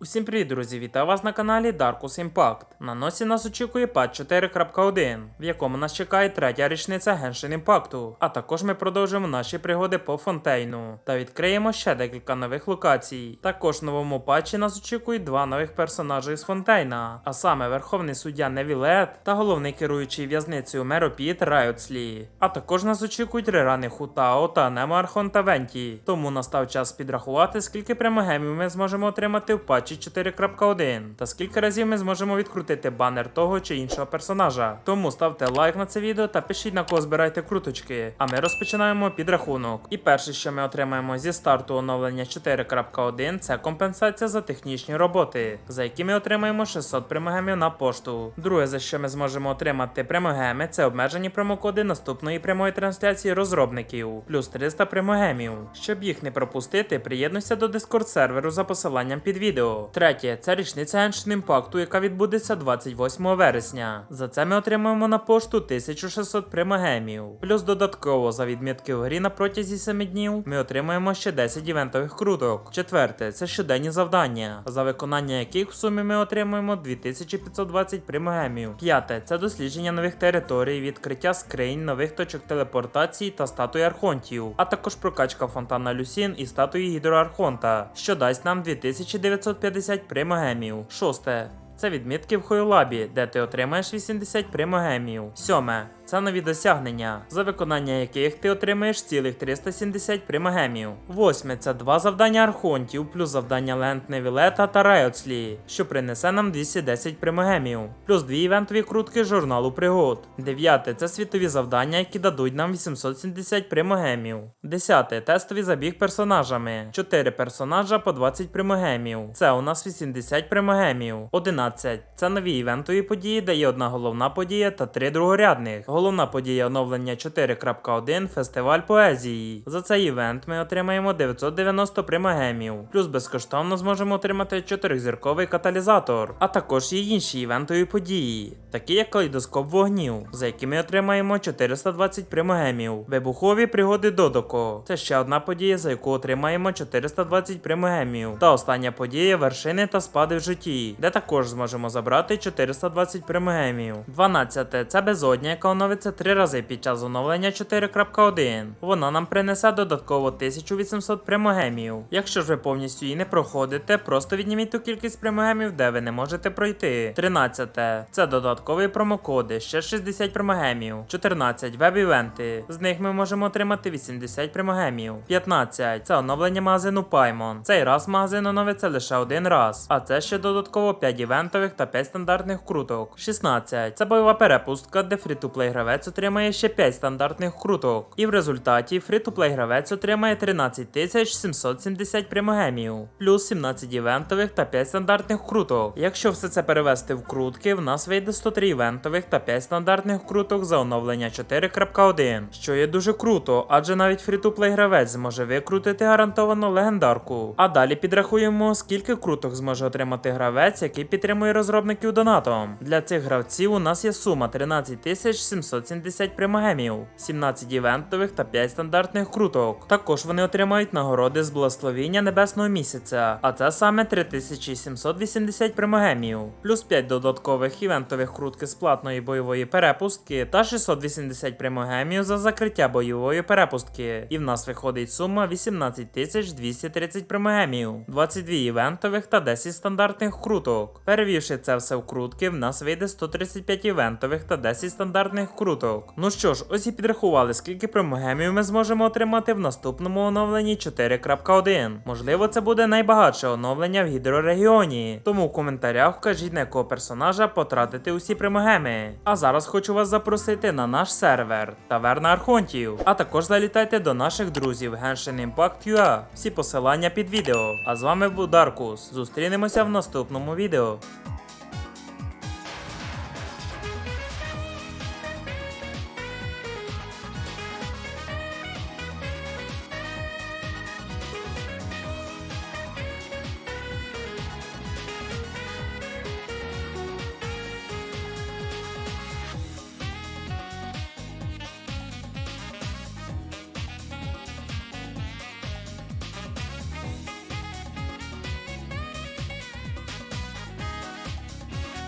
Усім привіт, друзі! Вітаю вас на каналі Darkus Impact. На носі нас очікує патч 4.1, в якому нас чекає третя річниця Genshin Impact. А також ми продовжимо наші пригоди по фонтейну та відкриємо ще декілька нових локацій. Також в новому патчі нас очікують два нових персонажі з фонтейна, а саме Верховний суддя Невілет та головний керуючий в'язницею Меропіт Райотслі. А також нас очікують рерани Хутао та Немо Архонта Венті. Тому настав час підрахувати, скільки прямогемів ми зможемо отримати в патчі 4.1 та скільки разів ми зможемо відкрутити банер того чи іншого персонажа. Тому ставте лайк на це відео та пишіть на кого збирайте круточки. А ми розпочинаємо підрахунок. І перше, що ми отримаємо зі старту оновлення 4.1, це компенсація за технічні роботи, за які ми отримаємо 600 прямогемів на пошту. Друге, за що ми зможемо отримати прямогеми, це обмежені промокоди наступної прямої трансляції розробників, плюс 300 прямогемів. Щоб їх не пропустити, приєднуйся до Discord серверу за посиланням під відео. Третє, це річниця Genshin Impact, яка відбудеться 28 вересня. За це ми отримаємо на пошту 1600 примагемів. Плюс додатково за відмітки в грі на протязі 7 днів ми отримаємо ще 10 івентових круток. Четверте, це щоденні завдання, за виконання яких в сумі ми отримуємо 2520 примагемів. П'яте, це дослідження нових територій, відкриття скринь, нових точок телепортації та статуї архонтів, а також прокачка фонтана Люсін і статуї гідроархонта, що дасть нам 2950 примагемів. Шосте. Це відмітки в Хойлабі, де ти отримаєш 80 примогемів. Сьоме. Це нові досягнення, за виконання яких ти отримаєш цілих 370 примагемів. Восьме це два завдання архонтів, плюс завдання Ленд Невілета та Райоцлі, що принесе нам 210 примагемів, плюс дві івентові крутки журналу пригод. Дев'яте це світові завдання, які дадуть нам 870 примагемів. Десяте тестовий забіг персонажами. 4 персонажа по 20 примагемів. Це у нас 80 примагемів. 11 це нові івентові події, де є одна головна подія та три другорядних. Головна подія оновлення 4.1 фестиваль поезії. За цей івент ми отримаємо 990 примагемів, плюс безкоштовно зможемо отримати 4-зірковий каталізатор, а також є інші івентові події, такі як калейдоскоп вогнів, за які ми отримаємо 420 примагемів, вибухові пригоди Додоко. Це ще одна подія, за яку отримаємо 420 примагемів. Та остання подія вершини та спади в житті, де також зможемо забрати 420 примагемів. 12 це безодня, яка оновиться три рази під час оновлення 4.1. Вона нам принесе додатково 1800 примогемів. Якщо ж ви повністю її не проходите, просто відніміть ту кількість примогемів, де ви не можете пройти. 13. Це додаткові промокоди, ще 60 примогемів. 14. Веб-івенти. З них ми можемо отримати 80 примогемів. 15. Це оновлення магазину Paimon. Цей раз магазин оновиться лише один раз. А це ще додатково 5 івентових та 5 стандартних круток. 16. Це бойова перепустка, де фрі-ту-плей гравець отримає ще 5 стандартних круток. І в результаті фрі-ту-плей гравець отримає 13 770 примогемів, плюс 17 івентових та 5 стандартних круток. Якщо все це перевести в крутки, в нас вийде 103 івентових та 5 стандартних круток за оновлення 4.1, що є дуже круто, адже навіть фрі-ту-плей гравець зможе викрутити гарантовано легендарку. А далі підрахуємо, скільки круток зможе отримати гравець, який підтримує розробників донатом. Для цих гравців у нас є сума 13 770 примагемів, 17 івентових та 5 стандартних круток. Також вони отримають нагороди з благословіння небесного місяця, а це саме 3780 примагемів, плюс 5 додаткових івентових крутки з платної бойової перепустки та 680 примагемів за закриття бойової перепустки. І в нас виходить сума 18 230 примагемів, 22 івентових та 10 стандартних круток. Перевівши це все в крутки, в нас вийде 135 івентових та 10 стандартних круток. Ну що ж, ось і підрахували, скільки промогемів ми зможемо отримати в наступному оновленні 4.1. Можливо, це буде найбагатше оновлення в гідрорегіоні. Тому в коментарях вкажіть на якого персонажа потратити усі примогеми. А зараз хочу вас запросити на наш сервер Таверна Архонтів. А також залітайте до наших друзів Genshin Impact UA. Всі посилання під відео. А з вами був Даркус. Зустрінемося в наступному відео.